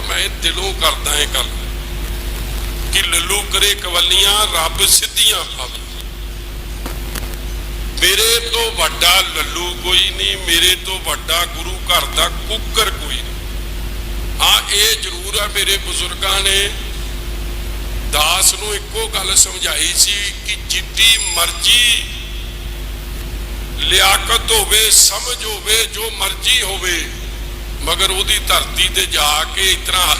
ਔਰ ਮੈਂ ਦਿਲੋਂ ਕਰਦਾ ਇਹ ਗੱਲ ਕਿ ਲੱਲੂ ਕਰੇ ਕਵੱਲੀਆਂ, ਰੱਬ ਸਿੱਧੀਆਂ ਪਾਵੇ। ਮੇਰੇ ਤੋਂ ਵੱਡਾ ਲੱਲੂ ਕੋਈ ਨਹੀਂ, ਮੇਰੇ ਤੋਂ ਵੱਡਾ ਗੁਰੂ ਘਰ ਦਾ ਕੁੱਕਰ ਕੋਈ ਨਹੀਂ। ਹਾਂ, ਇਹ ਜ਼ਰੂਰ ਆ ਮੇਰੇ ਬਜ਼ੁਰਗਾਂ ਨੇ ਦਾਸ ਨੂੰ ਇੱਕੋ ਗੱਲ ਸਮਝਾਈ ਸੀ ਕਿ ਜਿੱਡੀ ਮਰਜ਼ੀ ਲਿਆਕਤ ਹੋਵੇ, ਸਮਝ ਹੋਵੇ, ਜੋ ਮਰਜ਼ੀ ਹੋਵੇ ਮਗਰ ਉਹਦੀ ਧਰਤੀ ਤੇ ਜਾ ਕੇ ਇਤਨਾ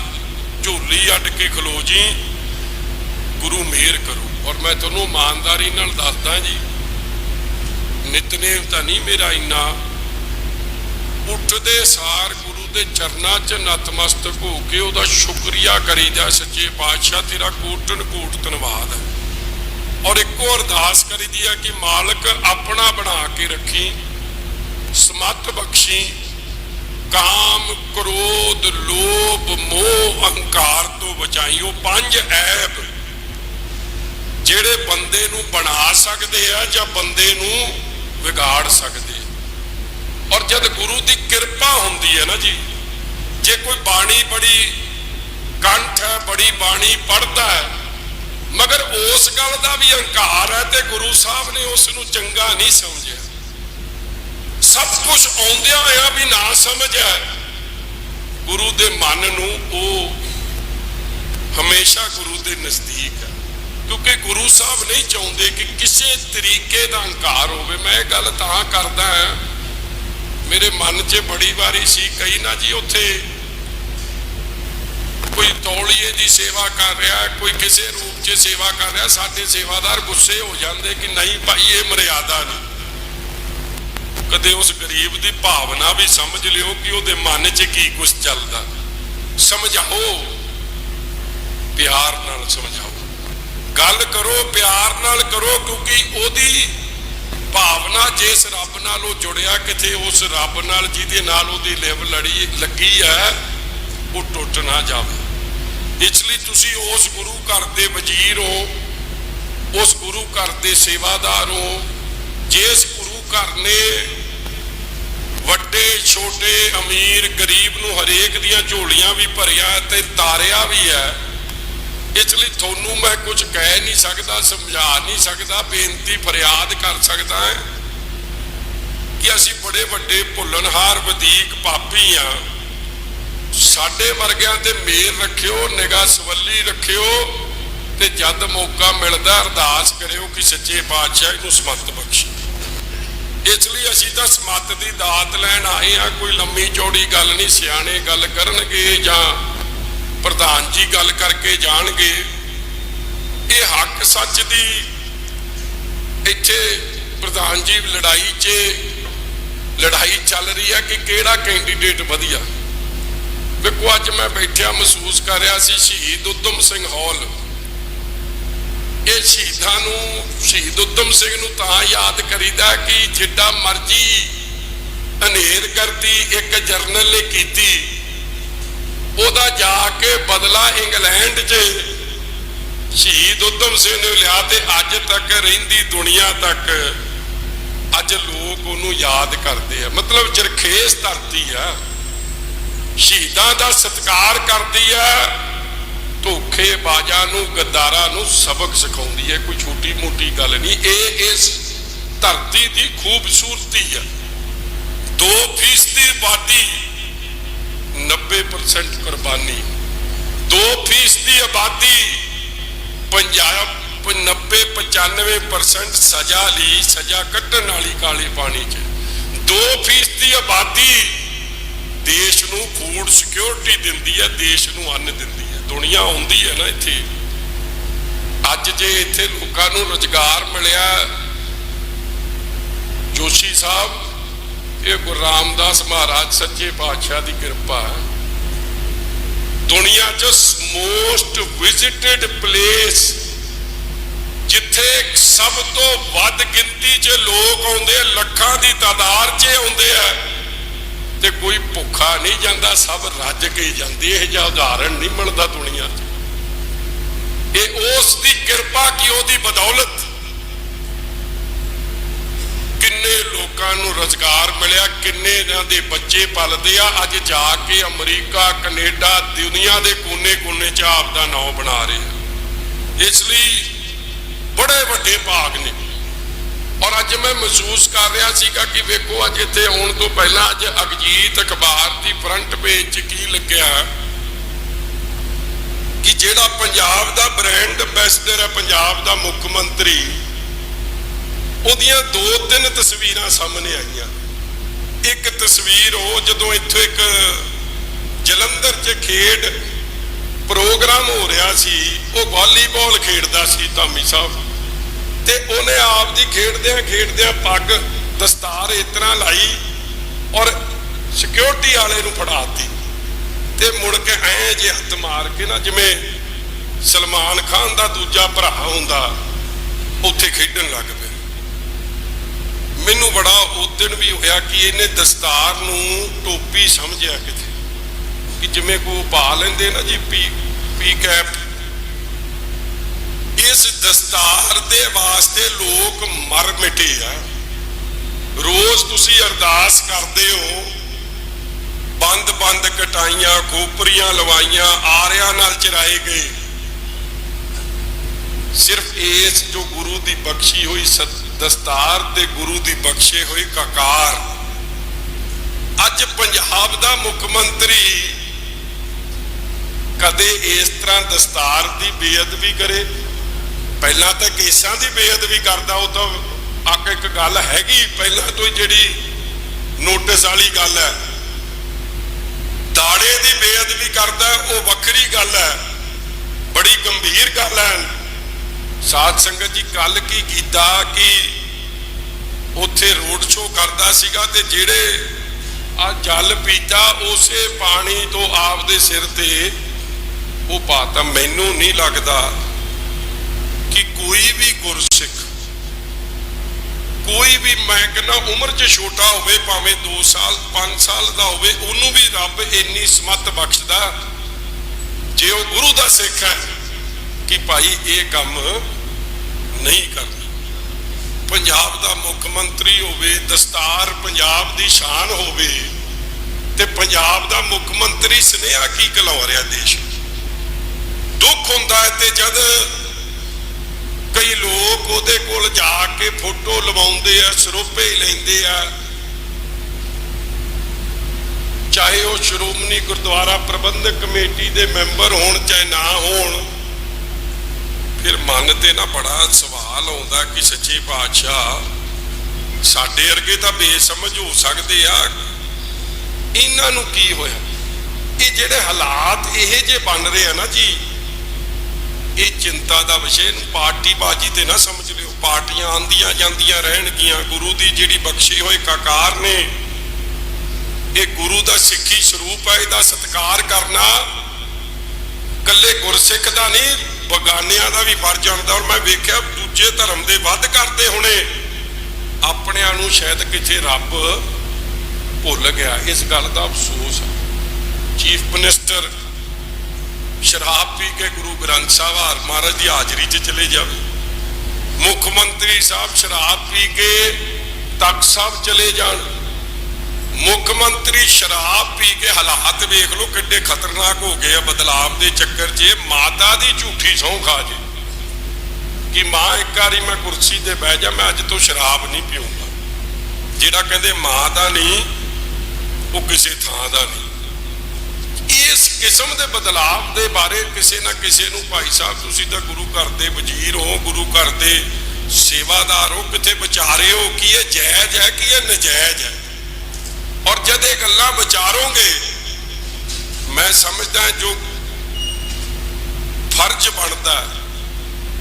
ਝੋਲੀ ਅੱਡ ਕੇ ਖਲੋ ਜੀ, ਗੁਰੂ ਮਿਹਰ ਕਰੂ। ਔਰ ਮੈਂ ਤੁਹਾਨੂੰ ਇਮਾਨਦਾਰੀ ਨਾਲ ਦੱਸਦਾ ਜੀ, ਨਿਤਨੇਮ ਤਾਂ ਨਹੀਂ ਮੇਰਾ ਇੰਨਾ। ਉੱਠਦੇ ਸਾਰ ਗੁਰੂ ਦੇ ਚਰਨਾਂ 'ਚ ਨਤਮਸਤਕ ਹੋ ਕੇ ਉਹਦਾ ਸ਼ੁਕਰੀਆ ਕਰੀਦਾ ਸੱਚੇ ਪਾਤਸ਼ਾਹ ਤੇਰਾ ਕੋਟਨ ਕੋਟ ਧੰਨਵਾਦ ਹੈ। ਔਰ ਇੱਕੋ ਅਰਦਾਸ ਕਰੀਦੀ ਹੈ ਕਿ ਮਾਲਕ ਆਪਣਾ ਬਣਾ ਕੇ ਰੱਖੀ, ਸਮਤ ਬਖਸ਼ੀ ਕਾਮ, ਕ੍ਰੋਧ, ਲੋਭ, ਮੋਹ, ਅਹੰਕਾਰ ਤੋਂ ਬਚਾਈ ਉਹ ਪੰਜ ਐਬ। ਜਿਹੜੇ ਬੰਦੇ ਨੂੰ ਬਣਾ ਸਕਦੇ ਆ ਜਾਂ ਬੰਦੇ ਨੂੰ ਵਿਗਾੜ ਸਕਦੇ। ਔਰ ਜਦ ਗੁਰੂ ਦੀ ਕਿਰਪਾ ਹੁੰਦੀ ਹੈ ਨਾ ਜੀ, ਜੇ ਕੋਈ ਬਾਣੀ ਬੜੀ ਕੰਠ ਹੈ, ਬੜੀ ਬਾਣੀ ਪੜਦਾ ਹੈ, ਮਗਰ ਉਸ ਗੱਲ ਦਾ ਵੀ ਅਹੰਕਾਰ ਹੈ ਤੇ ਗੁਰੂ ਸਾਹਿਬ ਨੇ ਉਸ ਨੂੰ ਚੰਗਾ ਨਹੀਂ ਸਮਝਿਆ। ਸਭ ਕੁਝ ਆਉਂਦਿਆਂ ਹੋਇਆ ਵੀ ਨਾ ਸਮਝ ਸਮਝਿਆ ਗੁਰੂ ਦੇ ਮਨ ਨੂੰ ਉਹ ਹਮੇਸ਼ਾ ਗੁਰੂ ਦੇ ਨਜ਼ਦੀਕ ਹੈ ਕਿਉਂਕਿ ਗੁਰੂ ਸਾਹਿਬ ਨਹੀਂ ਚਾਹੁੰਦੇ ਕਿ ਕਿਸੇ ਤਰੀਕੇ ਦਾ ਹੰਕਾਰ ਹੋਵੇ। ਮੈਂ ਇਹ ਗੱਲ ਤਾਂ ਕਰਦਾ ਹਾਂ। ਮੇਰੇ ਮਨ 'ਚ ਬੜੀ ਵਾਰੀ ਸੀ ਕਈ ਨਾ ਜੀ, ਉੱਥੇ ਕੋਈ ਤੌਲੀਏ ਦੀ ਸੇਵਾ ਕਰ ਰਿਹਾ, ਕੋਈ ਕਿਸੇ ਰੂਪ 'ਚ ਸੇਵਾ ਕਰ ਰਿਹਾ, ਸਾਡੇ ਸੇਵਾਦਾਰ ਗੁੱਸੇ ਹੋ ਜਾਂਦੇ ਕਿ ਨਹੀਂ ਭਾਈ, ਇਹ ਮਰਿਆਦਾ ਨਹੀਂ। ਕਦੇ ਉਸ ਗਰੀਬ ਦੀ ਭਾਵਨਾ ਵੀ ਸਮਝ ਲਿਓ ਕਿ ਉਹਦੇ ਮਨ 'ਚ ਕੀ ਕੁਝ ਚੱਲਦਾ। ਸਮਝਾਓ। ਪਿਆਰ ਨਾਲ ਸਮਝਾਓ। ਗੱਲ ਕਰੋ, ਪਿਆਰ ਨਾਲ ਕਰੋ, ਕਿਉਂਕਿ ਉਹਦੀ ਭਾਵਨਾ ਜਿਸ ਰੱਬ ਨਾਲ ਉਹ ਜੁੜਿਆ ਕਿਤੇ, ਉਸ ਰੱਬ ਨਾਲ ਜਿਹਦੇ ਨਾਲ ਉਹਦੀ ਲਿਵ ਲੜੀ, ਲੱਗੀ ਹੈ, ਉਹ ਟੁੱਟ ਨਾ ਜਾਵੇ। ਇਸ ਲਈ ਤੁਸੀਂ ਉਸ ਗੁਰੂ ਘਰ ਦੇ ਵਜ਼ੀਰ ਹੋ, ਉਸ ਗੁਰੂ ਘਰ ਦੇ ਸੇਵਾਦਾਰ ਹੋ। ਜਿਸ ਗੁਰੂ ਘਰ ਨੇ ਛੋਟੇ ਅਮੀਰ ਗਰੀਬ ਨੂੰ ਹਰੇਕ ਦੀਆਂ ਝੋਲੀਆਂ ਵੀ ਭਰਿਆ ਤੇ ਤਾਰਿਆ ਵੀ ਹੈ। ਇਸ ਲਈ ਤੁਹਾਨੂੰ ਮੈਂ ਕੁਝ ਕਹਿ ਨਹੀਂ ਸਕਦਾ, ਸਮਝਾ ਨਹੀਂ ਸਕਦਾ, ਬੇਨਤੀ ਫਰਿਆਦ ਕਰ ਸਕਦਾ ਹਾਂ ਕਿ ਅਸੀਂ ਬੜੇ ਵੱਡੇ ਭੁੱਲਣਹਾਰ ਵਧੀਕ ਪਾਪੀ ਆ ਸਾਡੇ ਵਰਗਿਆਂ ਤੇ ਮੇਰ ਰੱਖਿਓ, ਨਿਗਾਹ ਸਵੱਲੀ ਰੱਖਿਓ ਤੇ ਜਦ ਮੌਕਾ ਮਿਲਦਾ ਅਰਦਾਸ ਕਰਿਓ ਕਿ ਸੱਚੇ ਪਾਤਸ਼ਾਹ ਨੂੰ ਸਮਤ ਬਖਸ਼ੇ। ਇਸ ਲਈ ਅਸੀਂ ਤਾਂ ਸਮਤ ਦੀ ਦਾਤ ਲੈਣ ਆਏ ਆ ਕੋਈ ਲੰਮੀ ਚੌੜੀ ਗੱਲ ਨਹੀਂ, ਸਿਆਣੇ ਗੱਲ ਕਰਨਗੇ ਜਾਂ ਪ੍ਰਧਾਨ ਜੀ ਗੱਲ ਕਰਕੇ ਜਾਣਗੇ। ਇਹ ਹੱਕ ਸੱਚ ਦੀ ਇੱਥੇ ਪ੍ਰਧਾਨ ਜੀ ਲੜਾਈ 'ਚ ਲੜਾਈ ਚੱਲ ਰਹੀ ਹੈ ਕਿ ਕਿਹੜਾ ਕੈਂਡੀਡੇਟ ਵਧੀਆ? ਵੇਖੋ, ਅੱਜ ਮੈਂ ਬੈਠਿਆ ਮਹਿਸੂਸ ਕਰ ਰਿਹਾ ਸੀ ਸ਼ਹੀਦ ਉਦਮ ਸਿੰਘ ਹੌਲ। ਇਹ ਸ਼ਹੀਦਾਂ ਨੂੰ, ਸ਼ਹੀਦ ਉਦਮ ਸਿੰਘ ਨੂੰ ਤਾਂ ਯਾਦ ਕਰੀਦਾ ਕਿ ਜਿੱਡਾ ਮਰਜ਼ੀ ਹਨੇਰ ਕਰਦੀ ਇੱਕ ਜਰਨਲ ਨੇ ਕੀਤੀ। ਉਹਦਾ ਜਾ ਕੇ ਬਦਲਾ ਇੰਗਲੈਂਡ 'ਚ ਸ਼ਹੀਦ ਉਦਮ ਸਿੰਘ ਨੇ ਲਿਆ ਤੇ ਅੱਜ ਤੱਕ ਰਹਿੰਦੀ ਦੁਨੀਆ ਤੱਕ ਅੱਜ ਲੋਕ ਉਹਨੂੰ ਯਾਦ ਕਰਦੇ ਆ। ਮਤਲਬ ਚਰਖੇਸ ਧਰਤੀ ਆ। ਸ਼ਹੀਦਾਂ ਦਾ ਸਤਿਕਾਰ ਕਰਦੀ ਆ। ਧੋਖੇ ਬਾਜਾਂ ਨੂੰ, ਗੱਦਾਰਾਂ ਨੂੰ ਸਬਕ ਸਿਖਾਉਂਦੀ ਹੈ, ਕੋਈ ਛੋਟੀ ਮੋਟੀ ਗੱਲ ਨਹੀਂ। ਇਹ ਇਸ ਧਰਤੀ ਦੀ ਖੂਬਸੂਰਤੀ ਹੈ। 2% ਆਬਾਦੀ 90% ਕੁਰਬਾਨੀ। 2% ਦੀ ਆਬਾਦੀ ਪੰਜਾਬ 90 95% ਸਜ਼ਾ ਲਈ, ਸਜ਼ਾ ਕੱਟਣ ਵਾਲੀ ਕਾਲੇ ਪਾਣੀ 'ਚ। 2% ਦੀ ਆਬਾਦੀ ਦੇਸ਼ ਨੂੰ ਫੂਡ ਸਿਕਿਉਰਿਟੀ ਦਿੰਦੀ ਹੈ, ਦੇਸ਼ ਨੂੰ ਅੰਨ ਦਿੰਦੀ ਹੈ। ਦੁਨੀਆ ਆਉਂਦੀ ਹੈ ਨਾ ਇੱਥੇ। ਅੱਜ ਜੇ ਇੱਥੇ ਲੋਕਾਂ ਨੂੰ ਰੋਜ਼ਗਾਰ ਮਿਲਿਆ, ਜੋਸ਼ੀ ਸਾਹਿਬ, ਇਹ ਗੁਰੂ ਰਾਮਦਾਸ ਮਹਾਰਾਜ ਸੱਚੇ ਪਾਤਸ਼ਾਹ ਦੀ ਕਿਰਪਾ ਹੈ। ਦੁਨੀਆ 'ਚ ਮੋਸਟ ਵਿਜ਼ਿਟਡ ਪਲੇਸ ਜਿੱਥੇ ਸਭ ਤੋਂ ਵੱਧ ਗਿਣਤੀ 'ਚ ਲੋਕ ਆਉਂਦੇ ਲੱਖਾਂ ਦੀ ਤਾਦਾਦ 'ਚ ਆਉਂਦੇ ਆ। ਤੇ ਕੋਈ ਭੁੱਖਾ ਨਹੀਂ ਜਾਂਦਾ, ਸਭ ਰੱਜ ਕੇ ਹੀ। ਜਾਂਦੇ ਇਹ ਜਿਹਾ ਉਦਾਹਰਣ ਨਹੀਂ ਮਿਲਦਾ ਦੁਨੀਆ 'ਚ। ਇਹ ਉਸ ਦੀ ਕਿਰਪਾ ਕੀ ਉਹਦੀ ਬਦੌਲਤ। ਕਿੰਨੇ ਲੋਕਾਂ ਲੋਕਾਂ ਨੂੰ ਰੋਜ਼ਗਾਰ ਮਿਲਿਆ, ਕਿੰਨੇ ਇਹਨਾਂ ਦੇ ਬੱਚੇ ਪਲਦੇ ਆ। ਅੱਜ ਜਾ ਕੇ ਅਮਰੀਕਾ, ਕੈਨੇਡਾ, ਦੁਨੀਆ ਦੇ ਕੋਨੇ-ਕੋਨੇ 'ਚ ਆਪ ਦਾ ਨਾਮ ਬਣਾ ਰਹੇ ਆ। ਇਸ ਲਈ ਬੜੇ ਵੱਡੇ ਭਾਗ ਨੇ। ਔਰ ਅੱਜ ਮੈਂ ਮਹਿਸੂਸ ਕਰ ਰਿਹਾ ਸੀਗਾ ਕਿ ਵੇਖੋ, ਅੱਜ ਇੱਥੇ ਆਉਣ ਤੋਂ ਪਹਿਲਾਂ ਅੱਜ ਅਗਜੀਤ ਅਖਬਾਰ ਦੀ ਫਰੰਟ ਪੇਜ 'ਚ ਕੀ ਲੱਗਿਆ ਕਿ ਜਿਹੜਾ ਪੰਜਾਬ ਦਾ ਬ੍ਰਾਂਡ ਐਂਬੈਸਡਰ ਹੈ, ਪੰਜਾਬ ਦਾ ਮੁੱਖ ਮੰਤਰੀ, ਉਹਦੀਆਂ ਦੋ ਤਿੰਨ ਤਸਵੀਰਾਂ ਸਾਹਮਣੇ ਆਈਆਂ। ਇੱਕ ਤਸਵੀਰ ਉਹ ਜਦੋਂ ਇੱਥੇ ਇੱਕ ਜਲੰਧਰ 'ਚ ਖੇਡ ਪ੍ਰੋਗਰਾਮ ਹੋ ਰਿਹਾ ਸੀ, ਉਹ ਵਾਲੀਬਾਲ ਖੇਡਦਾ ਸੀ, ਧਾਮੀ ਸਾਹਿਬ। ਤੇ ਉਹਨੇ ਆਪ ਦੀ ਖੇਡਦਿਆਂ ਖੇਡਦਿਆਂ ਪੱਗ, ਦਸਤਾਰ ਇਸ ਤਰ੍ਹਾਂ ਲਾਈ ਔਰ ਸਿਕਿਉਰਿਟੀ ਵਾਲੇ ਨੂੰ ਫੜਾਤੀ ਤੇ ਮੁੜ ਕੇ ਐ ਜੇ ਹੱਥ ਮਾਰ ਕੇ ਨਾ ਜਿਵੇਂ ਸਲਮਾਨ ਖਾਨ ਦਾ ਦੂਜਾ ਭਰਾ ਹੁੰਦਾ, ਉੱਥੇ ਖੇਡਣ ਲੱਗ ਪਿਆ। ਮੈਨੂੰ ਬੜਾ ਉਦਣ ਵੀ ਹੋਇਆ ਕਿ ਇਹਨੇ ਦਸਤਾਰ ਨੂੰ ਟੋਪੀ ਸਮਝਿਆ ਕਿਤੇ, ਕਿ ਜਿਵੇਂ ਕੋ ਪਾ ਲੈਂਦੇ ਨਾ ਜੀ, ਪੀ ਪੀ ਕੈਪ ਇਸ ਦਸਤਾਰ ਦੇ ਵਾਸਤੇ ਲੋਕ ਮਰ ਮਿਟੇ ਆ, ਰੋਜ਼ ਤੁਸੀਂ ਅਰਦਾਸ ਕਰਦੇ ਹੋ, ਬੰਦ ਬੰਦ ਕਟਾਈਆਂ, ਖੋਪਰੀਆਂ ਲਵਾਈਆਂ, ਆਰਿਆਂ ਨਾਲ ਚਰਾਏ ਗਏ। ਸਿਰਫ ਇਸ ਜੋ ਗੁਰੂ ਦੀ ਬਖਸ਼ੀ ਹੋਈ, ਸਤ- ਦਸਤਾਰ ਤੇ ਗੁਰੂ ਦੀ ਬਖਸ਼ੇ ਹੋਈ ਕਕਾਰ। ਅੱਜ ਪੰਜਾਬ ਦਾ ਮੁੱਖ ਮੰਤਰੀ ਕਦੇ ਇਸ ਤਰ੍ਹਾਂ ਦਸਤਾਰ ਦੀ ਬੇਅਦਬੀ ਕਰੇ ਪਹਿਲਾਂ ਤਾਂ ਕੇਸਾਂ ਦੀ ਬੇਅਦਬੀ ਕਰਦਾ, ਉਹ ਤਾਂ ਆਕ ਇੱਕ ਗੱਲ ਹੈਗੀ, ਪਹਿਲਾਂ ਤੋਂ ਹੀ ਜਿਹੜੀ ਨੋਟਿਸ ਵਾਲੀ ਗੱਲ ਹੈ, ਦਾੜੇ ਦੀ ਬੇਅਦਬੀ ਕਰਦਾ, ਉਹ ਵੱਖਰੀ ਗੱਲ ਹੈ, ਬੜੀ ਗੰਭੀਰ ਗੱਲ ਹੈ। ਸਾਧ ਸੰਗਤ ਜੀ ਕੱਲ ਕੀ ਕੀਤਾ ਕਿ ਉੱਥੇ ਰੋਡ ਸ਼ੋਅ ਕਰਦਾ ਸੀਗਾ ਤੇ ਜਿਹੜੇ ਆ ਜਲ ਪੀਤਾ, ਉਸੇ ਪਾਣੀ ਤੋਂ ਆਪ ਦੇ ਸਿਰ ਤੇ ਉਹ ਪਾਤਾ। ਮੈਨੂੰ ਨਹੀਂ ਲੱਗਦਾ ਕੋਈ ਵੀ ਗੁਰਸਿੱਖ, ਕੋਈ ਵੀ ਮੈਂ ਕਹਿੰਦਾ ਉਮਰ 'ਚ ਛੋਟਾ ਹੋਵੇ, ਭਾਵੇਂ 2 ਸਾਲ 5 ਸਾਲ ਦਾ ਹੋਵੇ, ਉਹਨੂੰ ਵੀ ਰੱਬ ਇੰਨੀ ਸਮਤ ਬਖਸ਼ਦਾ, ਜੇ ਉਹ ਗੁਰੂ ਦਾ ਸਿੱਖ ਹੈ, ਕਿ ਭਾਈ ਇਹ ਕੰਮ ਨਹੀਂ ਕਰਨਾ। ਪੰਜਾਬ ਦਾ ਮੁੱਖ ਮੰਤਰੀ ਹੋਵੇ, ਦਸਤਾਰ ਪੰਜਾਬ ਦੀ ਸ਼ਾਨ ਹੋਵੇ, ਤੇ ਪੰਜਾਬ ਦਾ ਮੁੱਖ ਮੰਤਰੀ ਸੁਨੇਹਾ ਕੀ ਕਲਾ ਰਿਹਾ ਦੇਸ਼? ਦੁੱਖ ਹੁੰਦਾ ਹੈ ਤੇ ਜਦ ਕਈ ਲੋਕ ਉਹਦੇ ਕੋਲ ਜਾ ਕੇ ਫੋਟੋ ਲਵਾਉਂਦੇ ਆ, ਸਰੋਪੇ ਲੈਂਦੇ ਆ। ਚਾਹੇ ਉਹ ਸ਼੍ਰੋਮਣੀ ਗੁਰਦੁਆਰਾ ਪ੍ਰਬੰਧਕ ਕਮੇਟੀ ਦੇ ਮੈਂਬਰ ਹੋਣ, ਚਾਹੇ ਨਾ ਹੋਣ, ਫਿਰ ਮਨ ਤੇ ਨਾ ਬੜਾ ਸਵਾਲ ਆਉਂਦਾ ਕਿ ਸੱਚੇ ਪਾਤਸ਼ਾਹ ਸਾਡੇ ਅਰਗੇ ਤਾਂ ਬੇਸਮਝ ਹੋ ਸਕਦੇ ਆ। ਇਹਨਾਂ ਨੂੰ ਕੀ ਹੋਇਆ? ਇਹ ਜਿਹੜੇ ਹਾਲਾਤ ਇਹ ਜੇ ਬਣ ਰਹੇ ਆ ਨਾ ਜੀ ਇਹ ਚਿੰਤਾ ਦਾ ਵਿਸ਼ੇ ਨੂੰ ਪਾਰਟੀ ਬਾਜੀ ਤੇ ਨਾ ਸਮਝ ਲਿਓ। ਪਾਰਟੀਆਂ ਆਂਦੀਆਂ ਜਾਂਦੀਆਂ ਰਹਿਣਗੀਆਂ। ਗੁਰੂ ਦੀ ਜਿਹੜੀ ਬਖਸ਼ੀ ਹੋਏ ਕਾਕਾਰ ਨੇ, ਇਹ ਗੁਰੂ ਦਾ ਸਿੱਖੀ ਸਰੂਪ ਹੈ ਇਹਦਾ ਸਤਿਕਾਰ ਕਰਨਾ। ਕੱਲੇ ਗੁਰਸਿੱਖ ਦਾ ਨਹੀਂ, ਬਗਾਨਿਆਂ ਦਾ ਵੀ ਫਰਜ਼ ਹੁੰਦਾ ਔਰ ਮੈਂ ਵੇਖਿਆ ਦੂਜੇ ਧਰਮ ਦੇ ਵੱਧ ਕਰਦੇ ਹੋਣੇ, ਆਪਣਿਆਂ ਨੂੰ ਸ਼ਾਇਦ ਕਿਤੇ ਰੱਬ ਭੁੱਲ ਗਿਆ। ਇਸ ਗੱਲ ਦਾ ਅਫਸੋਸ ਹੈ ਚੀਫ ਮਿਨਿਸਟਰ ਸ਼ਰਾਬ ਪੀ ਕੇ ਗੁਰੂ ਗ੍ਰੰਥ ਸਾਹਿਬ ਹਾਰ ਮਹਾਰਾਜ ਦੀ ਹਾਜ਼ਰੀ 'ਚ ਚਲੇ ਜਾਵੇ। ਮੁੱਖ ਮੰਤਰੀ ਸਾਹਿਬ ਸ਼ਰਾਬ ਪੀ ਕੇ ਤਖਤ ਸਾਹਿਬ ਚਲੇ ਜਾਣ। ਮੁੱਖ ਮੰਤਰੀ ਸ਼ਰਾਬ ਪੀ ਕੇ ਹਾਲਾਤ ਵੇਖ ਲਓ ਕਿੱਡੇ ਖਤਰਨਾਕ ਹੋ ਗਏ ਆ ਬਦਲਾਵ ਦੇ ਚੱਕਰ 'ਚ। ਮਾਤਾ ਦੀ ਝੂਠੀ ਸਹੁੰ ਖਾ ਜੇ। ਕਿ ਮਾਂ ਇੱਕ ਵਾਰੀ ਮੈਂ ਕੁਰਸੀ ਤੇ ਬਹਿ ਜਾ, ਮੈਂ ਅੱਜ ਤੋਂ ਸ਼ਰਾਬ ਨਹੀਂ ਪੀਊਂਗਾ। ਜਿਹੜਾ ਕਹਿੰਦੇ ਮਾਂ ਦਾ ਨਹੀਂ, ਉਹ ਕਿਸੇ ਥਾਂ ਦਾ ਨਹੀਂ। ਇਸ ਕਿਸਮ ਦੇ ਬਦਲਾਵ ਦੇ ਬਾਰੇ ਕਿਸੇ ਨਾ ਕਿਸੇ ਨੂੰ ਭਾਈ ਸਾਹਿਬ, ਤੁਸੀਂ ਤਾਂ ਗੁਰੂ ਘਰ ਦੇ ਵਜ਼ੀਰ ਹੋ, ਗੁਰੂ ਘਰ ਦੇ ਸੇਵਾਦਾਰ ਹੋ ਕਿਤੇ ਵਿਚਾਰੇ ਹੋ, ਕਿ ਇਹ ਜਾਇਜ਼ ਹੈ, ਕਿ ਇਹ ਨਜਾਇਜ਼ ਹੈ? ਔਰ ਜਦ ਇਹ ਗੱਲਾਂ ਵਿਚਾਰੋਗੇ, ਮੈਂ ਸਮਝਦਾ ਜੋ ਫਰਜ਼ ਬਣਦਾ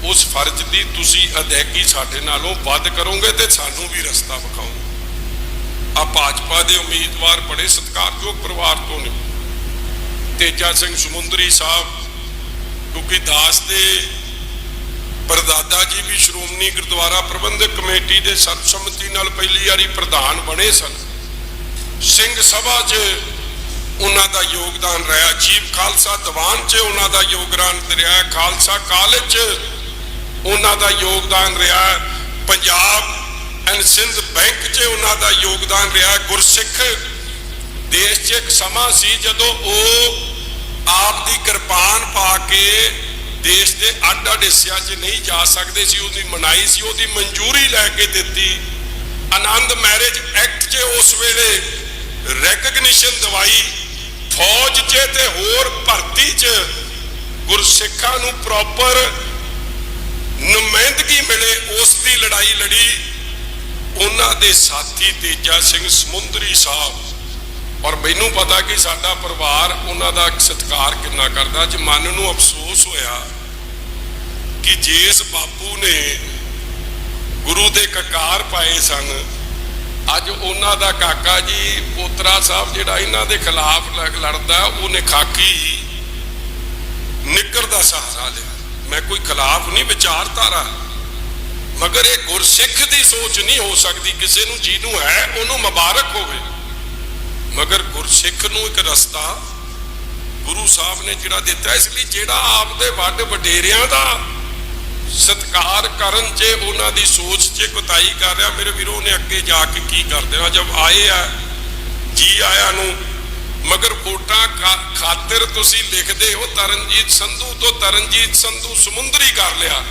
ਉਸ ਫਰਜ਼ ਦੀ ਤੁਸੀਂ ਅਦਾਇਗੀ ਸਾਡੇ ਨਾਲੋਂ ਵੱਧ ਕਰੋਗੇ ਤੇ ਸਾਨੂੰ ਵੀ ਰਸਤਾ ਵਿਖਾਓਗੇ। ਆ ਭਾਜਪਾ ਦੇ ਉਮੀਦਵਾਰ ਬੜੇ ਸਤਿਕਾਰਯੋਗ ਪਰਿਵਾਰ ਤੋਂ ਨੇ। ਤੇਜਾ ਸਿੰਘ ਸਮੁੰਦਰੀ ਸਾਹਿਬ, ਕਿਉਂਕਿ ਦਾਸ ਦੇ ਪਰਦਾਦਾ ਜੀ ਵੀ ਸ਼੍ਰੋਮਣੀ ਗੁਰਦੁਆਰਾ ਪ੍ਰਬੰਧਕ ਕਮੇਟੀ ਦੇ ਸਰਬਸੰਮਤੀ ਨਾਲ ਪਹਿਲੀ ਵਾਰੀ ਪ੍ਰਧਾਨ ਬਣੇ ਸਨ। ਸਿੰਘ ਸਭਾ 'ਚ ਉਹਨਾਂ ਦਾ ਯੋਗਦਾਨ ਰਿਹਾ। ਚੀਫ ਖਾਲਸਾ ਦੀਵਾਨ 'ਚ ਉਹਨਾਂ ਦਾ ਯੋਗਦਾਨ ਰਿਹਾ। ਖਾਲਸਾ ਕਾਲਜ 'ਚ ਉਹਨਾਂ ਦਾ ਯੋਗਦਾਨ ਰਿਹਾ। ਪੰਜਾਬ ਐਂਡ ਸਿੰਧ ਬੈਂਕ 'ਚ 'ਚ ਉਹਨਾਂ ਦਾ ਯੋਗਦਾਨ ਰਿਹਾ। ਗੁਰਸਿੱਖ ਦੇਸ਼ 'ਚ ਇੱਕ ਸਮਾਂ ਸੀ ਜਦੋਂ ਉਹ ਆਪ ਦੀ ਕਿਰਪਾਨ ਪਾ ਕੇ ਦੇਸ਼ ਦੇ ਅੱਡ ਅੱਡ ਹਿੱਸਿਆਂ 'ਚ ਨਹੀਂ ਜਾ ਸਕਦੇ ਸੀ। ਉਹਦੀ ਮਨਾਈ ਸੀ, ਉਹਦੀ ਮਨਜ਼ੂਰੀ ਲੈ ਕੇ ਦਿੱਤੀ। ਆਨੰਦ ਮੈਰਿਜ ਐਕਟ 'ਚ ਉਸ ਵੇਲੇ ਰੈਕਗਨੀਸ਼ਨ ਦਵਾਈ, ਫੌਜ 'ਚ ਤੇ ਹੋਰ ਭਰਤੀ 'ਚ ਗੁਰਸਿੱਖਾਂ ਨੂੰ ਪ੍ਰੋਪਰ ਨੁਮਾਇੰਦਗੀ ਮਿਲੇ। ਉਸ ਦੀ ਲੜਾਈ ਲੜੀ। ਉਹਨਾਂ ਦੇ ਸਾਥੀ ਤੇਜਾ ਸਿੰਘ ਸਮੁੰਦਰੀ ਸਾਹਿਬ ਔਰ ਮੈਨੂੰ ਪਤਾ ਕਿ ਸਾਡਾ ਪਰਿਵਾਰ ਉਹਨਾਂ ਦਾ ਸਤਿਕਾਰ ਕਿੰਨਾ ਕਰਦਾ, ਅੱਜ ਮਨ ਨੂੰ ਅਫਸੋਸ ਹੋਇਆ ਕਿ ਜਿਸ ਬਾਪੂ ਨੇ ਗੁਰੂ ਦੇ ਕਕਾਰ ਪਾਏ ਸਨ, ਅੱਜ ਉਹਨਾਂ ਦਾ ਕਾਕਾ ਜੀ, ਪੋਤਰਾ ਸਾਹਿਬ ਜਿਹੜਾ ਇਹਨਾਂ ਦੇ ਖਿਲਾਫ ਲ- ਲੜਦਾ ਉਹਨੇ ਖਾਕੀ ਨਿੱਕਰ ਦਾ ਸਹਾਰਾ ਲਿਆ। ਮੈਂ ਕੋਈ ਖਿਲਾਫ ਨਹੀਂ, ਵਿਚਾਰਧਾਰਾ। ਮਗਰ ਇਹ ਗੁਰਸਿੱਖ ਦੀ ਸੋਚ ਨਹੀਂ ਹੋ ਸਕਦੀ, ਕਿਸੇ ਨੂੰ ਜਿਹਨੂੰ ਹੈ, ਉਹਨੂੰ ਮੁਬਾਰਕ ਹੋਵੇ। ਮਗਰ ਗੁਰਸਿੱਖ ਨੂੰ ਇੱਕ ਰਸਤਾ ਗੁਰੂ ਸਾਹਿਬ ਨੇ ਜਿਹੜਾ ਦਿੱਤਾ ਇਸ ਲਈ ਜਿਹੜਾ ਆਪਦੇ ਵੱਡ ਵਡੇਰਿਆਂ ਦਾ ਸਤਕਾਰ ਕਰਨ 'ਚ ਉਹਨਾਂ ਦੀ ਸੋਚ 'ਚ ਕੁਤਾਈ ਕਰ ਰਿਹਾ, ਮੇਰੇ ਵੀਰੋ ਨੇ ਅੱਗੇ ਜਾ ਕੇ ਕੀ ਕਰ ਦੇਣਾ? ਜਦ ਆਏ ਆ, ਜੀ ਆਇਆਂ ਨੂੰ, ਮਗਰ ਵੋਟਾਂ ਖਾ- ਖਾਤਰ ਤੁਸੀਂ ਲਿਖਦੇ ਹੋ, ਤਰਨਜੀਤ ਸੰਧੂ ਤੋਂ ਤਰਨਜੀਤ ਸੰਧੂ ਸਮੁੰਦਰੀ ਕਰ ਲਿਆ।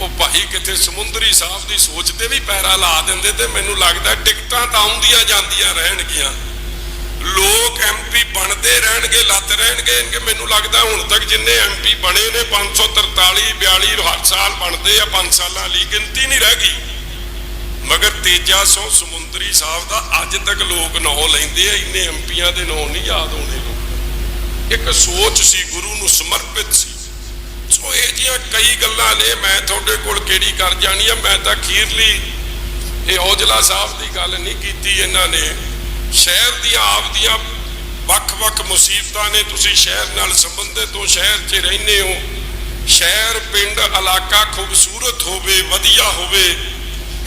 ਉਹ ਭਾਈ ਕਿਤੇ ਸਮੁੰਦਰੀ ਸਾਹਿਬ ਦੀ ਸੋਚ ਤੇ ਵੀ ਪੈਰਾ ਲਾ ਦਿੰਦੇ ਤੇ ਮੈਨੂੰ ਲੱਗਦਾ ਟਿਕਟਾਂ ਤਾਂ ਆਉਂਦੀਆਂ ਜਾਂਦੀਆਂ ਰਹਿਣਗੀਆਂ। ਲੋਕ ਐਮਪੀ ਬਣਦੇ ਰਹਿਣਗੇ, ਲੱਤ ਰਹਿਣਗੇ, ਇਨਕੇ ਮੈਨੂੰ ਲੱਗਦਾ ਹੁਣ ਤੱਕ ਜਿੰਨੇ ਐਮਪੀ ਬਣੇ ਨੇ 543 42 ਹਰ ਸਾਲ ਬਣਦੇ ਆ 5 ਸਾਲਾਂ ਲਈ ਗਿਣਤੀ ਨਹੀਂ ਰਹਿ ਗਈ। ਮਗਰ ਤੇਜਾ ਸੋ ਸਮੁੰਦਰੀ ਸਾਹਿਬ ਦਾ ਅੱਜ ਤੱਕ ਲੋਕ ਨਾਂ ਲੈਂਦੇ ਆ, ਇੰਨੇ ਐਮਪੀਆਂ ਦੇ ਨਾਂ ਨਹੀਂ ਯਾਦ ਆਉਂਦੇ ਇੱਕ ਸੋਚ ਸੀ, ਗੁਰੂ ਨੂੰ ਸਮਰਪਿਤ ਸੀ। ਸੋ ਇਹ ਜੀਆਂ ਕਈ ਗੱਲਾਂ ਨੇ, ਮੈਂ ਤੁਹਾਡੇ ਕੋਲ ਕਿਹੜੀ ਕਰ ਜਾਣੀ ਆ, ਮੈਂ ਤਾਂ ਖੀਰਲੀ ਇਹ ਔਜਲਾ ਸਾਹਿਬ ਦੀ ਗੱਲ ਨਹੀਂ ਕੀਤੀ ਇਹਨਾਂ ਨੇ। ਸ਼ਹਿਰ ਦੀਆਂ ਆਪ ਦੀਆਂ ਵੱਖ-ਵੱਖ ਮੁਸੀਬਤਾਂ ਨੇ ਤੁਸੀਂ ਸ਼ਹਿਰ ਨਾਲ ਸੰਬੰਧਿਤ ਹੋ, ਸ਼ਹਿਰ 'ਚ ਰਹਿੰਦੇ ਹੋ। ਸ਼ਹਿਰ, ਪਿੰਡ, ਇਲਾਕਾ ਖੂਬਸੂਰਤ ਹੋਵੇ, ਵਧੀਆ ਹੋਵੇ,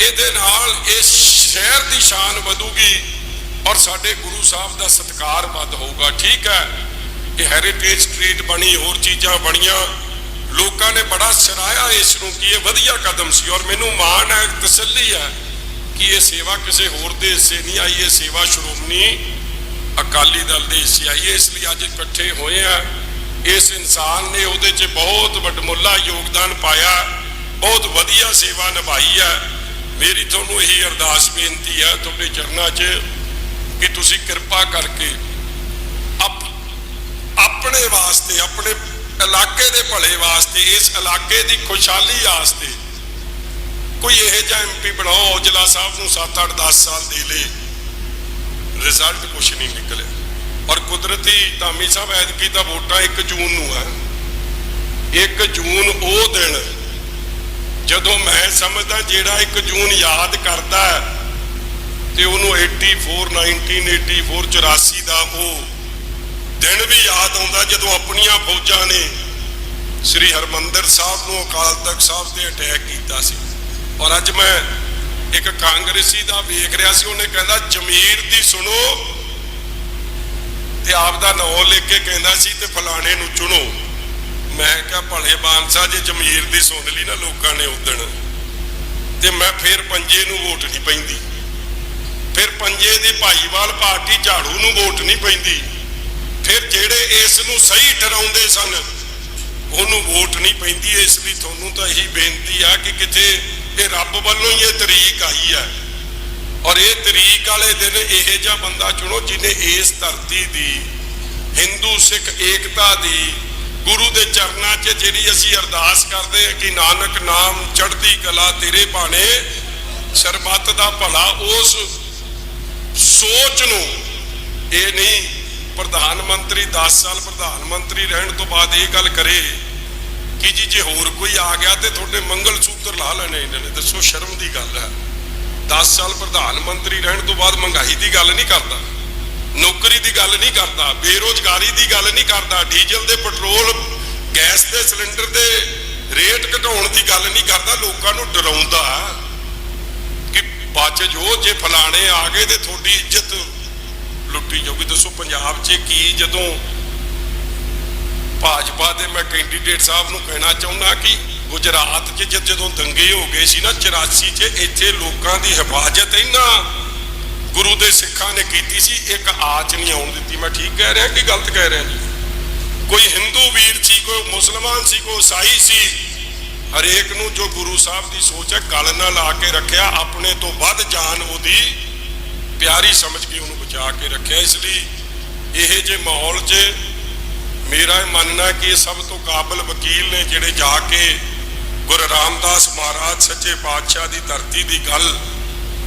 ਇਹਦੇ ਨਾਲ ਇਸ ਸ਼ਹਿਰ ਦੀ ਸ਼ਾਨ ਵਧੂਗੀ ਔਰ ਸਾਡੇ ਗੁਰੂ ਸਾਹਿਬ ਦਾ ਸਤਿਕਾਰ ਵੱਧ ਹੋਊਗਾ, ਠੀਕ ਹੈ? ਇਹ ਹੈਰੀਟੇਜ ਸਟਰੀਟ ਬਣੀ, ਹੋਰ ਚੀਜ਼ਾਂ ਬਣੀਆਂ। ਲੋਕਾਂ ਨੇ ਬੜਾ ਸਰਾਇਆ ਇਸ ਨੂੰ ਕਿ ਇਹ ਵਧੀਆ ਕਦਮ ਸੀ ਔਰ ਮੈਨੂੰ ਮਾਣ ਹੈ, ਤਸੱਲੀ ਹੈ। ਕਿ ਇਹ ਸੇਵਾ ਕਿਸੇ ਹੋਰ ਦੇ ਹਿੱਸੇ ਨਹੀਂ ਆਈ, ਇਹ ਸੇਵਾ ਸ਼੍ਰੋਮਣੀ ਅਕਾਲੀ ਦਲ ਦੇ ਹਿੱਸੇ ਆਈ ਇਸ ਲਈ ਅੱਜ ਇਕੱਠੇ ਹੋਏ ਆ ਇਸ ਇਨਸਾਨ ਨੇ ਉਹਦੇ 'ਚ ਬਹੁਤ ਵੱਡਮੁੱਲਾ ਯੋਗਦਾਨ ਪਾਇਆ। ਬਹੁਤ ਵਧੀਆ ਸੇਵਾ ਨਿਭਾਈ ਹੈ। ਮੇਰੀ ਤੁਹਾਨੂੰ ਇਹੀ ਅਰਦਾਸ ਬੇਨਤੀ ਹੈ ਤੁਹਾਡੇ ਚਰਨਾਂ 'ਚ ਕਿ ਤੁਸੀਂ ਕਿਰਪਾ ਕਰਕੇ ਆਪਣੇ ਵਾਸਤੇ, ਆਪਣੇ ਇਲਾਕੇ ਦੇ ਭਲੇ ਵਾਸਤੇ, ਇਸ ਇਲਾਕੇ ਦੀ ਖੁਸ਼ਹਾਲੀ ਵਾਸਤੇ ਕੋਈ ਇਹੋ ਜਿਹਾ ਐਮਪੀ ਬਣਾਓ, ਔਜਲਾ ਸਾਹਿਬ ਨੂੰ 7 8 10 ਸਾਲ ਦੇ ਲੇ ਰਿਜ਼ਲਟ ਕੁਛ ਨਹੀਂ ਨਿਕਲਿਆ। ਔਰ ਕੁਦਰਤੀ ਧਾਮੀ ਸਾਹਿਬ, ਐਤਕੀ ਤਾਂ ਵੋਟਾਂ 1 ਜੂਨ ਨੂੰ ਹੈ 1 ਜੂਨ ਉਹ ਦਿਨ, ਜਦੋਂ ਮੈਂ ਸਮਝਦਾ ਜਿਹੜਾ 1 ਜੂਨ ਯਾਦ ਕਰਦਾ ਤੇ ਉਹਨੂੰ 84 1984 84 ਦਾ ਉਹ ਦਿਨ ਵੀ ਯਾਦ ਆਉਂਦਾ, ਜਦੋਂ ਆਪਣੀਆਂ ਫੌਜਾਂ ਨੇ ਸ੍ਰੀ ਹਰਮੰਦਰ ਸਾਹਿਬ ਨੂੰ ਅਕਾਲ ਤਖਤ ਸਾਹਿਬ ਤੇ ਅਟੈਕ ਕੀਤਾ ਸੀ। ਔਰ ਅੱਜ ਮੈਂ ਇੱਕ ਕਾਂਗਰਸੀ ਦਾ ਵੇਖ ਰਿਹਾ ਸੀ, ਉਹਨੇ ਕਹਿੰਦਾ, ਜ਼ਮੀਰ ਦੀ ਸੁਣੋ ਤੇ ਆਪ ਦਾ ਨਾਮ ਲਿਖ ਕੇ ਕਹਿੰਦਾ ਸੀ ਤੇ ਫਲਾਣੇ ਨੂੰ ਚੁਣੋ। ਮੈਂ ਕਿਹਾ, ਭਲੇ ਬਾਨਸਾ, ਜੇ ਜ਼ਮੀਰ ਦੀ ਸੁਣ ਲਈ ਨਾ ਲੋਕਾਂ ਨੇ ਉਦਣ, ਤੇ ਮੈਂ ਫੇਰ ਪੰਜੇ ਨੂੰ ਵੋਟ ਨਹੀਂ ਪੈਂਦੀ। ਫਿਰ ਪੰਜੇ ਦੀ ਭਾਈਵਾਲ ਪਾਰਟੀ ਝਾੜੂ ਨੂੰ ਵੋਟ ਨਹੀਂ ਪੈਂਦੀ। ਫਿਰ ਜਿਹੜੇ ਇਸ ਨੂੰ ਸਹੀ ਠਹਿਰਾਉਂਦੇ ਸਨ, ਉਹਨੂੰ ਵੋਟ ਨਹੀਂ ਪੈਂਦੀ। ਇਸ ਲਈ ਤੁਹਾਨੂੰ ਤਾਂ ਇਹੀ ਬੇਨਤੀ ਆ ਕਿ ਕਿਤੇ ਇਹ ਰੱਬ ਵੱਲੋਂ ਹੀ ਇਹ ਤਰੀਕ ਆਈ ਹੈ। ਔਰ ਇਹ ਤਰੀਕ ਵਾਲੇ ਦਿਨ ਇਹ ਜਿਹਾ ਬੰਦਾ ਚੁਣੋ ਜਿਹਨੇ ਇਸ ਧਰਤੀ ਦੀ ਹਿੰਦੂ ਸਿੱਖ ਏਕਤਾ ਦੀ, ਗੁਰੂ ਦੇ ਚਰਨਾਂ 'ਚ ਜਿਹੜੀ ਅਸੀਂ ਅਰਦਾਸ ਕਰਦੇ ਹਾਂ ਕਿ ਨਾਨਕ ਨਾਮ ਚੜ੍ਹਦੀ ਕਲਾ ਤੇਰੇ ਬਾਣੇ ਸਰਬੱਤ ਦਾ ਭਲਾ ਉਸ ਸੋਚ ਨੂੰ, ਇਹ ਨਹੀਂ, ਪ੍ਰਧਾਨ ਮੰਤਰੀ 10 ਸਾਲ ਪ੍ਰਧਾਨ ਮੰਤਰੀ ਰਹਿਣ ਤੋਂ ਬਾਅਦ ਇਹ ਗੱਲ ਕਰੇ। ਕਿ ਜੀ ਜੇ ਹੋਰ ਕੋਈ ਆ ਗਿਆ ਤੇ ਤੁਹਾਡੇ ਮੰਗਲ ਸੂਤਰ ਲਾ ਲੈਣੇ ਇਹਨਾਂ ਨੇ। ਦੱਸੋ, ਸ਼ਰਮ ਦੀ ਗੱਲ ਹੈ। 10 ਸਾਲ ਪ੍ਰਧਾਨ ਮੰਤਰੀ ਰਹਿਣ ਤੋਂ ਬਾਅਦ ਮਹਿੰਗਾਈ ਦੀ ਗੱਲ ਨਹੀਂ ਕਰਦਾ। ਨੌਕਰੀ ਦੀ ਗੱਲ ਨਹੀਂ ਕਰਦਾ। ਬੇਰੋਜ਼ਗਾਰੀ ਦੀ ਗੱਲ ਨਹੀਂ ਕਰਦਾ। ਡੀਜ਼ਲ ਦੇ, ਪੈਟਰੋਲ, ਗੈਸ ਦੇ, ਸਿਲੰਡਰ ਦੇ ਰੇਟ ਘਟਾਉਣ ਦੀ ਗੱਲ ਨਹੀਂ ਕਰਦਾ। ਲੋਕਾਂ ਨੂੰ ਡਰਾਉਂਦਾ ਕਿ ਬਚ ਜੋ ਜੇ ਫਲਾਣੇ ਆ ਗਏ ਤੇ ਤੁਹਾਡੀ ਇੱਜ਼ਤ ਲੁੱਟੀ ਜਾਊਗੀ। ਦੱਸੋ, ਪੰਜਾਬ 'ਚ ਕੀ ਜਦੋਂ ਭਾਜਪਾ ਦੇ ਮੈਂ ਕੈਂਡੀਡੇਟ ਸਾਹਿਬ ਨੂੰ ਕਹਿਣਾ ਚਾਹੁੰਦਾ ਕਿ ਗੁਜਰਾਤ 'ਚ ਜਦ- ਜਦੋਂ ਦੰਗੇ ਹੋ ਗਏ ਸੀ ਨਾ 84 'ਚ ਇੱਥੇ ਲੋਕਾਂ ਦੀ ਹਿਫਾਜ਼ਤ ਇੰਨਾ ਗੁਰੂ ਦੇ ਸਿੱਖਾਂ ਨੇ ਕੀਤੀ ਸੀ, ਇੱਕ ਆਚ ਨਹੀਂ ਆਉਣ ਦਿੱਤੀ। ਮੈਂ ਠੀਕ ਕਹਿ ਰਿਹਾ ਕਿ ਗਲਤ ਕਹਿ ਰਿਹਾ ਜੀ? ਕੋਈ ਹਿੰਦੂ ਵੀਰ ਸੀ, ਕੋਈ ਮੁਸਲਮਾਨ ਸੀ, ਕੋਈ ਈਸਾਈ ਸੀ, ਹਰੇਕ ਨੂੰ ਜੋ ਗੁਰੂ ਸਾਹਿਬ ਦੀ ਸੋਚ ਹੈ, ਗਲ ਨਾਲ ਲਾ ਕੇ ਰੱਖਿਆ, ਆਪਣੇ ਤੋਂ ਵੱਧ ਜਾਨ ਉਹਦੀ ਪਿਆਰੀ ਸਮਝ ਕੇ ਉਹਨੂੰ ਬਚਾ ਕੇ ਰੱਖਿਆ। ਇਸ ਲਈ ਇਹ ਜੇ ਮਾਹੌਲ 'ਚ ਮੇਰਾ ਇਹ ਮੰਨਣਾ ਕਿ ਇਹ ਸਭ ਤੋਂ ਕਾਬਲ ਵਕੀਲ ਨੇ ਜਿਹੜੇ ਜਾ ਕੇ ਗੁਰੂ ਰਾਮਦਾਸ ਮਹਾਰਾਜ ਸੱਚੇ ਪਾਤਸ਼ਾਹ ਦੀ ਧਰਤੀ ਦੀ ਗੱਲ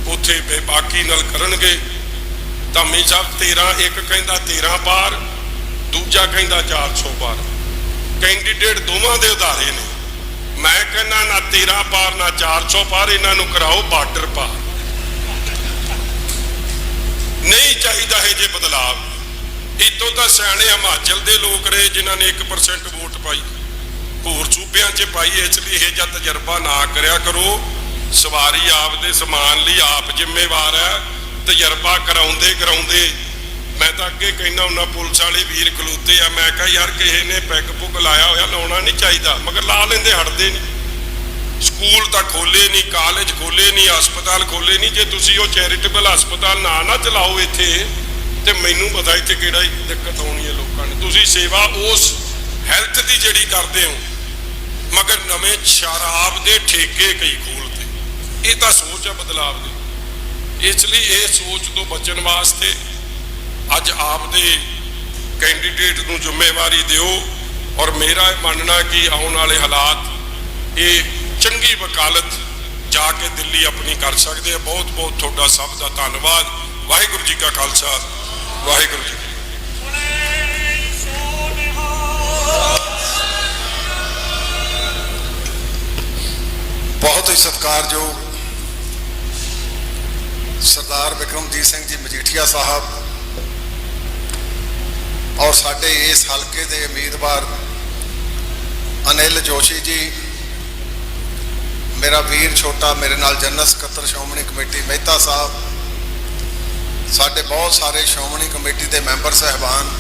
ਉੱਥੇ ਬੇਬਾਕੀ ਨਾਲ ਕਰਨਗੇ। ਧੰਮੀ ਸਾਹਿਬ 13 ਇੱਕ ਕਹਿੰਦਾ 13 ਪਾਰ, ਦੂਜਾ ਕਹਿੰਦਾ 400 ਪਾਰ। ਕੈਂਡੀਡੇਟ ਦੋਵਾਂ ਦੇ ਉਧਾਰੇ ਨੇ। ਮੈਂ ਕਹਿੰਦਾ ਨਾ 13 ਪਾਰ, ਨਾ 400 ਪਾਰ, ਇਹਨਾਂ ਨੂੰ ਕਰਾਓ ਬਾਰਡਰ ਪਾਰ। ਨਹੀਂ ਚਾਹੀਦਾ ਇਹ ਜੇ ਬਦਲਾਵ। ਇਤੋਂ ਤਾਂ ਸਿਆਣੇ ਹਿਮਾਚਲ ਦੇ ਲੋਕ ਰਹੇ ਜਿਨ੍ਹਾਂ ਨੇ 1% ਵੋਟ ਪਾਈ। ਹੋਰ ਸੂਬਿਆਂ 'ਚ ਪਾਈ ਇਸ ਲਈ ਇਹ ਜਿਹਾ ਤਜਰਬਾ ਨਾ ਕਰਿਆ ਕਰੋ। ਸਵਾਰੀ ਆਪ ਦੇ ਸਮਾਨ ਲਈ ਆਪ ਜ਼ਿੰਮੇਵਾਰ ਹੈ। ਤਜਰਬਾ ਕਰਾਉਂਦੇ ਕਰਾਉਂਦੇ ਮੈਂ ਤਾਂ ਅੱਗੇ ਕਹਿੰਦਾ ਹੁੰਦਾ, ਪੁਲਿਸ ਵਾਲੇ ਵੀਰ ਖਲੋਤੇ ਆ। ਮੈਂ ਕਿਹਾ, ਯਾਰ, ਕਿਸੇ ਨੇ ਪੈਗ ਪੁਗ ਲਾਇਆ ਹੋਇਆ, ਲਾਉਣਾ ਨਹੀਂ ਚਾਹੀਦਾ। ਮਗਰ ਲਾ ਲੈਂਦੇ, ਹਟਦੇ ਨਹੀਂ। ਸਕੂਲ ਤਾਂ ਖੋਲੇ ਨਹੀਂ, ਕਾਲਜ ਖੋਲੇ ਨਹੀਂ, ਹਸਪਤਾਲ ਖੋਲੇ ਨਹੀਂ। ਜੇ ਤੁਸੀਂ ਉਹ ਚੈਰੀਟੇਬਲ ਹਸਪਤਾਲ ਨਾ ਨਾ ਚਲਾਓ ਇੱਥੇ ਤੇ ਮੈਨੂੰ ਪਤਾ ਇੱਥੇ ਕਿਹੜਾ ਹੀ ਦਿੱਕਤ ਆਉਣੀ ਹੈ ਲੋਕਾਂ ਨੂੰ। ਤੁਸੀਂ ਸੇਵਾ ਉਸ ਹੈਲਥ ਦੀ ਜਿਹੜੀ ਕਰਦੇ ਹੋ, ਮਗਰ ਨਵੇਂ ਸ਼ਰਾਬ ਦੇ ਠੇਕੇ ਕਈ ਖੋਲਤੇ। ਇਹ ਤਾਂ ਸੋਚ ਆ ਬਦਲਾਵ ਦੀ। ਇਸ ਲਈ ਇਹ ਸੋਚ ਤੋਂ ਬਚਣ ਵਾਸਤੇ ਅੱਜ ਆਪ ਦੇ ਕੈਂਡੀਡੇਟ ਨੂੰ ਜ਼ਿੰਮੇਵਾਰੀ ਦਿਓ ਔਰ ਮੇਰਾ ਇਹ ਮੰਨਣਾ ਕਿ ਆਉਣ ਵਾਲੇ ਹਾਲਾਤ ਇਹ ਚੰਗੀ ਵਕਾਲਤ ਜਾ ਕੇ ਦਿੱਲੀ ਆਪਣੀ ਕਰ ਸਕਦੇ ਆ। ਬਹੁਤ ਬਹੁਤ ਤੁਹਾਡਾ ਸਭ ਦਾ ਧੰਨਵਾਦ। ਵਾਹਿਗੁਰੂ ਜੀ ਕਾ ਖਾਲਸਾ। ਵਾਹਿਗੁਰੂ ਜੀ ਬਹੁਤ ਹੀ ਸਤਿਕਾਰਯੋਗ ਸਰਦਾਰ ਵਿਕਰਮਜੀਤ ਸਿੰਘ ਜੀ ਮਜੀਠੀਆ ਸਾਹਿਬ ਔਰ ਸਾਡੇ ਇਸ ਹਲਕੇ ਦੇ ਉਮੀਦਵਾਰ ਅਨਿਲ ਜੋਸ਼ੀ ਜੀ, ਮੇਰਾ ਵੀਰ ਛੋਟਾ ਮੇਰੇ ਨਾਲ ਜਨਰਲ ਸਕੱਤਰ ਸ਼੍ਰੋਮਣੀ ਕਮੇਟੀ ਮਹਿਤਾ ਸਾਹਿਬ ਸਾਡੇ ਬਹੁਤ ਸਾਰੇ ਸ਼੍ਰੋਮਣੀ ਕਮੇਟੀ ਦੇ ਮੈਂਬਰ ਸਹਿਬਾਨ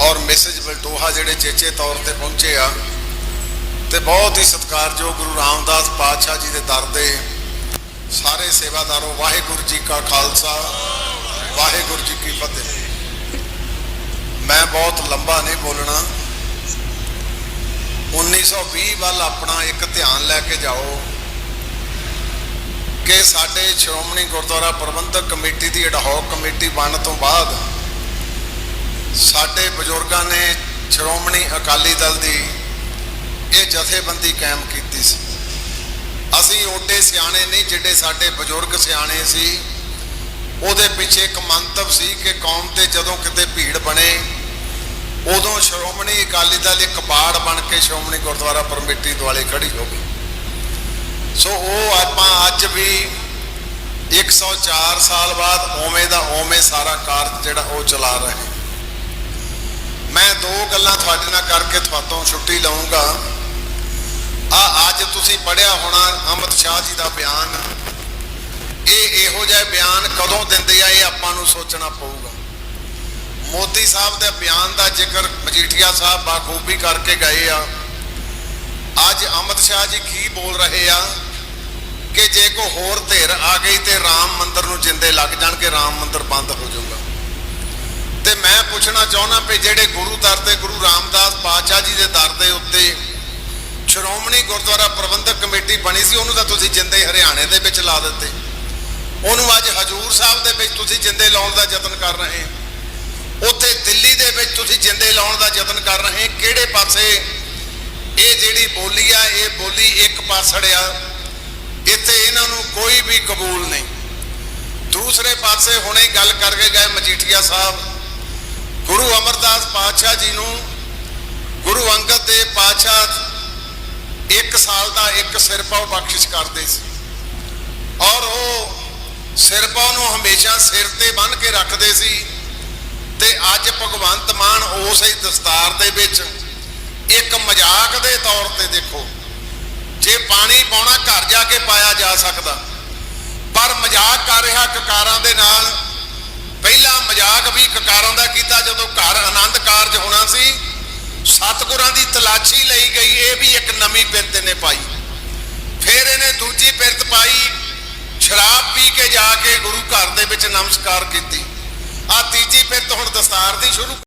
ਔਰ ਮਿਸਿਜ ਬਲਟੋਹਾ ਜਿਹੜੇ ਚੇਚੇ ਤੌਰ ਤੇ ਪਹੁੰਚੇ ਆ ਤੇ ਬਹੁਤ ਹੀ ਸਤਿਕਾਰਯੋਗ ਗੁਰੂ ਰਾਮਦਾਸ ਪਾਤਸ਼ਾਹ ਜੀ ਦੇ ਦਰ ਦੇ ਸਾਰੇ ਸੇਵਾਦਾਰੋ ਵਾਹਿਗੁਰੂ ਜੀ ਕਾ ਖਾਲਸਾ, ਵਾਹਿਗੁਰੂ ਜੀ ਕੀ ਫਤਿਹ। ਮੈਂ ਬਹੁਤ ਲੰਬਾ ਨਹੀਂ ਬੋਲਣਾ। 1920 ਵੱਲ ਆਪਣਾ ਇੱਕ ਧਿਆਨ ਲੈ ਕੇ ਜਾਓ। ਕਿ ਸਾਡੇ ਸ਼੍ਰੋਮਣੀ ਗੁਰਦੁਆਰਾ ਪ੍ਰਬੰਧਕ ਕਮੇਟੀ ਦੀ ਅਡਹੌਕ ਕਮੇਟੀ ਬਣਨ ਤੋਂ ਬਾਅਦ ਸਾਡੇ ਬਜ਼ੁਰਗਾਂ ਨੇ ਸ਼੍ਰੋਮਣੀ ਅਕਾਲੀ ਦਲ ਦੀ ਇਹ ਜਥੇਬੰਦੀ ਕਾਇਮ ਕੀਤੀ ਸੀ। ਅਸੀਂ ਓਡੇ ਸਿਆਣੇ ਨਹੀਂ ਜਿਹੜੇ ਸਾਡੇ ਬਜ਼ੁਰਗ ਸਿਆਣੇ ਸੀ। ਉਹਦੇ ਪਿੱਛੇ ਇੱਕ ਮੰਤਵ ਸੀ ਕਿ ਕੌਮ ਤੇ ਜਦੋਂ ਕਿਤੇ ਭੀੜ ਬਣੇ, ਉਦੋਂ ਸ਼੍ਰੋਮਣੀ ਅਕਾਲੀ ਦਲ ਇੱਕ ਬਾੜ ਬਣ ਕੇ ਸ਼੍ਰੋਮਣੀ ਗੁਰਦੁਆਰਾ ਕਮੇਟੀ ਦੁਆਲੇ ਖੜੀ ਹੋ ਗਈ। ਸੋ ਉਹ ਆਪਾਂ ਅੱਜ ਵੀ 104 ਸਾਲ ਬਾਅਦ ਓਵੇਂ ਦਾ ਓਵੇਂ ਸਾਰਾ ਕਾਰਜ ਜਿਹੜਾ ਉਹ ਚਲਾ ਰਹੇ ਮੈਂ ਦੋ ਗੱਲਾਂ ਤੁਹਾਡੇ ਨਾਲ ਕਰਕੇ ਤੁਹਾਤੋਂ ਛੁੱਟੀ ਲਵਾਂਗਾ ਆ, ਅੱਜ ਤੁਸੀਂ ਪੜਿਆ ਹੋਣਾ ਅਮਿਤ ਸ਼ਾਹ ਜੀ ਦਾ ਬਿਆਨ। ਇਹ ਇਹੋ ਜਿਹਾ ਬਿਆਨ ਕਦੋਂ ਦਿੰਦੇ ਆ, ਇਹ ਆਪਾਂ ਨੂੰ ਸੋਚਣਾ ਪਊਗਾ। ਮੋਦੀ ਸਾਹਿਬ ਦੇ ਬਿਆਨ ਦਾ ਜ਼ਿਕਰ ਮਜੀਠੀਆ ਸਾਹਿਬ ਬਾਖੂਬੀ ਕਰਕੇ ਗਏ ਆ। ਅੱਜ ਅਮਿਤ ਸ਼ਾਹ ਜੀ ਕੀ ਬੋਲ ਰਹੇ ਆ? ਕਿ ਜੇ ਕੋ ਹੋਰ ਧਿਰ ਆ ਗਈ ਤੇ ਰਾਮ ਮੰਦਰ ਨੂੰ ਜਿੰਦੇ ਲੱਗ ਜਾਣਗੇ, ਰਾਮ ਮੰਦਰ ਬੰਦ ਹੋ ਜਾਊਗਾ। ਤੇ ਮੈਂ ਪੁੱਛਣਾ ਚਾਹੁੰਦਾ ਵੀ ਜਿਹੜੇ ਗੁਰੂ ਦਰ ਤੇ ਗੁਰੂ ਰਾਮਦਾਸ ਪਾਤਸ਼ਾਹ ਜੀ ਦੇ ਦਰ ਦੇ ਉੱਤੇ ਸ਼੍ਰੋਮਣੀ ਗੁਰਦੁਆਰਾ ਪ੍ਰਬੰਧਕ ਕਮੇਟੀ ਬਣੀ ਸੀ, ਉਹਨੂੰ ਤਾਂ ਤੁਸੀਂ ਜਿੰਦੇ ਹਰਿਆਣੇ ਦੇ ਵਿੱਚ ਲਾ ਦਿੱਤੇ। ਉਹਨੂੰ ਅੱਜ ਹਜੂਰ ਸਾਹਿਬ ਦੇ ਵਿੱਚ ਤੁਸੀਂ ਜਿੰਦੇ ਲਾਉਣ ਦਾ ਯਤਨ ਕਰ ਰਹੇ ਉੱਥੇ ਦਿੱਲੀ ਦੇ ਵਿੱਚ ਤੁਸੀਂ ਜਿੰਦੇ ਲਾਉਣ ਦਾ ਯਤਨ ਕਰ ਰਹੇ ਕਿਹੜੇ ਪਾਸੇ ਇਹ ਜਿਹੜੀ ਬੋਲੀ ਆ, ਇਹ ਬੋਲੀ ਇੱਕ ਪਾਸੜ ਆ ਇੱਥੇ ਇਹਨਾਂ ਨੂੰ ਕੋਈ ਵੀ ਕਬੂਲ ਨਹੀਂ। ਦੂਸਰੇ ਪਾਸੇ ਹੁਣੇ ਗੱਲ ਕਰਕੇ ਗਏ ਮਜੀਠੀਆ ਸਾਹਿਬ। ਗੁਰੂ ਅਮਰਦਾਸ ਪਾਤਸ਼ਾਹ ਜੀ ਨੂੰ ਗੁਰੂ ਅੰਗਦ ਦੇਵ ਪਾਤਸ਼ਾਹ ਇੱਕ ਸਾਲ ਦਾ ਇੱਕ ਸਿਰਪਾ ਬਖਸ਼ਿਸ਼ ਕਰਦੇ ਸੀ। ਔਰ ਉਹ ਸਿਰਪਾ ਨੂੰ ਹਮੇਸ਼ਾ ਸਿਰ ਤੇ ਬੰਨ੍ਹ ਕੇ ਰੱਖਦੇ ਸੀ ਤੇ ਅੱਜ ਭਗਵੰਤ ਮਾਨ ਉਸ ਹੀ ਦਸਤਾਰ ਦੇ ਵਿੱਚ ਇੱਕ ਮਜ਼ਾਕ ਦੇ ਤੌਰ ਤੇ ਦੇਖੋ। ਜੇ ਪਾਣੀ ਪਾਉਣਾ ਘਰ ਜਾ ਕੇ ਪਾਇਆ ਜਾ ਸਕਦਾ। ਪਰ ਮਜ਼ਾਕ ਕਰ ਰਿਹਾ ਕਕਾਰਾਂ ਦੇ ਨਾਲ। ਪਹਿਲਾ ਮਜ਼ਾਕ ਵੀ ਕਕਾਰਾਂ ਦਾ ਕੀਤਾ ਜਦੋਂ ਘਰ ਆਨੰਦ ਕਾਰਜ ਹੋਣਾ ਸੀ। ਸਤਿਗੁਰਾਂ ਦੀ ਤਲਾਸ਼ੀ ਲਈ ਗਈ, ਇਹ ਵੀ ਇੱਕ ਨਵੀਂ ਬਿਰਤ ਨੇ ਪਾਈ। ਫਿਰ ਇਹਨੇ ਦੂਜੀ ਬਿਰਤ ਪਾਈ, ਸ਼ਰਾਬ ਪੀ ਕੇ ਜਾ ਕੇ ਗੁਰੂ ਘਰ ਦੇ ਵਿੱਚ ਨਮਸਕਾਰ ਕੀਤੀ। ਆ ਤੀਜੀ ਫਿਰ ਹੁਣ ਦਸਤਾਰ ਦੀ ਸ਼ੁਰੂ